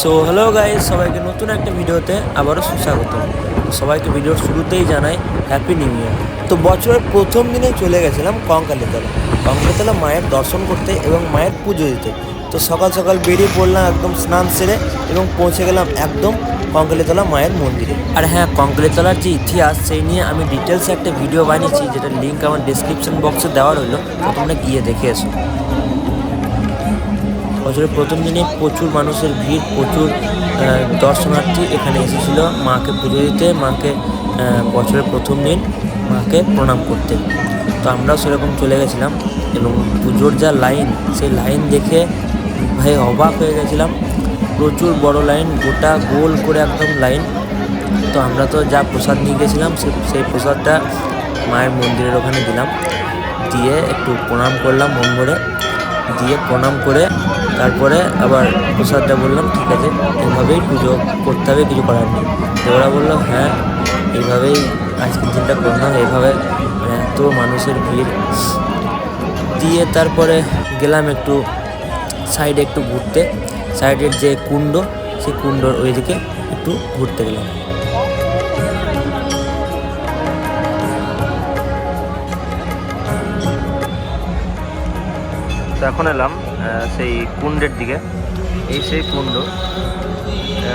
So hello guys সবাইকে নতুন একটা ভিডিওতে আবারও সুস্বাগত। সবাইকে ভিডিওর শুরুতেই জানাই হ্যাপি নিউ ইয়ার তো বছরের প্রথম দিনে চলে গেছিলাম কঙ্কালীতলা। কঙ্কালীতলা মায়ের দর্শন করতে এবং মায়ের পুজো দিতে। তো সকাল সকাল বেরিয়ে পড়লাম একদম স্নান সেরে এবং পৌঁছে গেলাম একদম কঙ্কালীতলা মায়ের মন্দিরে। আর হ্যাঁ কঙ্কালীতলার যে ইতিহাস, সেই নিয়ে আমি ডিটেলসে একটা ভিডিও বানিয়েছি যেটা লিঙ্ক আমার ডিসক্রিপশন বক্সে দেওয়া রইল। তোমরা গিয়ে দেখে এসো। বছরের প্রথম দিনে প্রচুর মানুষের ভিড়, প্রচুর দর্শনার্থী এখানে এসেছিল মাকে পুজো দিতে, মাকে বছরের প্রথম দিন মাকে প্রণাম করতে। তো আমরাও সেরকম চলে গেছিলাম এবং পুজোর যা লাইন, সেই লাইন দেখে ভাই অবাক হয়ে গেছিলাম। প্রচুর বড় লাইন, গোটা গোল করে একদম লাইন। তো আমরা তো যা প্রসাদ নিয়ে গেছিলাম সেই প্রসাদটা মায়ের মন্দিরের ওখানে দিলাম। দিয়ে একটু প্রণাম করলাম মন ভরে দিয়ে প্রণাম করে তারপরে আবার প্রসাদটা বললাম, ঠিক আছে এইভাবেই পুজো করতে হবে, কিছু করার নেই। তো ওরা বলল হ্যাঁ এইভাবেই আজকের দিনটা করলাম, এইভাবে মানে এত মানুষের ভিড়। দিয়ে তারপরে গেলাম একটু সাইডে একটু ঘুরতে, সাইডের যে কুণ্ড, সেই কুণ্ডর ওইদিকে একটু ঘুরতে গেলাম। তো এখন এলাম সেই কুণ্ডের দিকে। এই সেই কুণ্ড।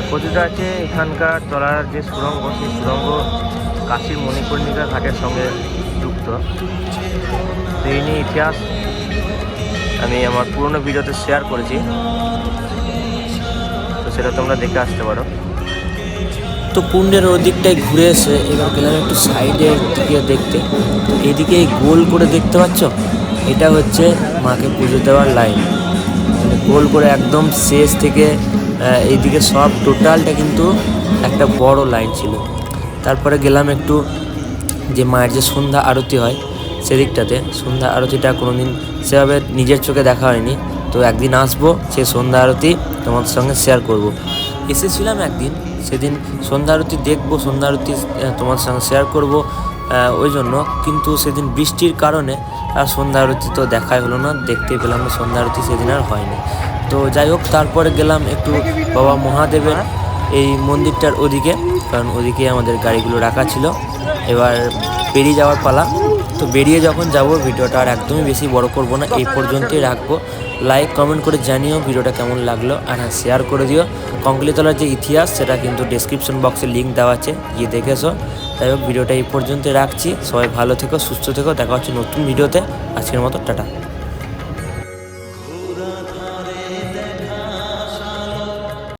কথিত আছে এখানকার তলার যে সুরঙ্গ সেই সুরঙ্গ কাশীর মণিকর্ণিকা ঘাটের সঙ্গে যুক্ত। তো এই নিয়ে ইতিহাস আমি আমার পুরনো ভিডিওতে শেয়ার করেছি। তো সেটা তোমরা দেখে আসতে পারো। তো কুণ্ডের ওদিকটায় ঘুরে এসে এবার গেলাম একটু সাইডের দিকে দেখতে। তো এদিকে গোল করে দেখতে পাচ্ছ? এটা হচ্ছে মাকে পুজো দেওয়ার লাইন মানে গোল করে একদম শেষ থেকে এইদিকে সব টোটালটা কিন্তু একটা বড় লাইন ছিল। তারপরে গেলাম একটু যে মায়ের যে সন্ধ্যা আরতি হয় সেদিকটাতে। সন্ধ্যা আরতিটা কোনো দিন সেভাবে নিজের চোখে দেখা হয়নি। তো একদিন আসব, সে সন্ধ্যা আরতি তোমাদের সঙ্গে শেয়ার করব। এসেছিলাম একদিন, সেদিন সন্ধ্যা আরতি দেখব, সন্ধ্যা আরতি তোমার সঙ্গে শেয়ার করব ওই জন্য। কিন্তু সেদিন বৃষ্টির কারণে আর সন্ধ্যা আরতি তো দেখাই হলো না দেখতে পেলাম না সন্ধ্যা আরতি সেদিন আর হয়নি। তো যাই হোক, তারপরে গেলাম একটু বাবা মহাদেবের এই মন্দিরটার ওদিকে, কারণ ওদিকে আমাদের গাড়িগুলো রাখা ছিল। এবার পেরিয়ে যাওয়ার পালা। তো বেরিয়ে যখন যাব, ভিডিওটা আর একদমই বেশি বড় করব না, এই পর্যন্তই রাখব। লাইক কমেন্ট করে জানিও ভিডিওটা কেমন লাগল, আর হ্যাঁ শেয়ার করে দিও। কঙ্কলিতলার যে ইতিহাস, সেটা কিন্তু ডিসক্রিপশন বক্সে লিঙ্ক দেওয়া আছে, গিয়ে দেখে এসো। তাই হোক, ভিডিওটা এই পর্যন্তই রাখছি। সবাই ভালো থেকো, সুস্থ থেকো, দেখা হচ্ছে নতুন ভিডিওতে। আজকের মতো, টাটা।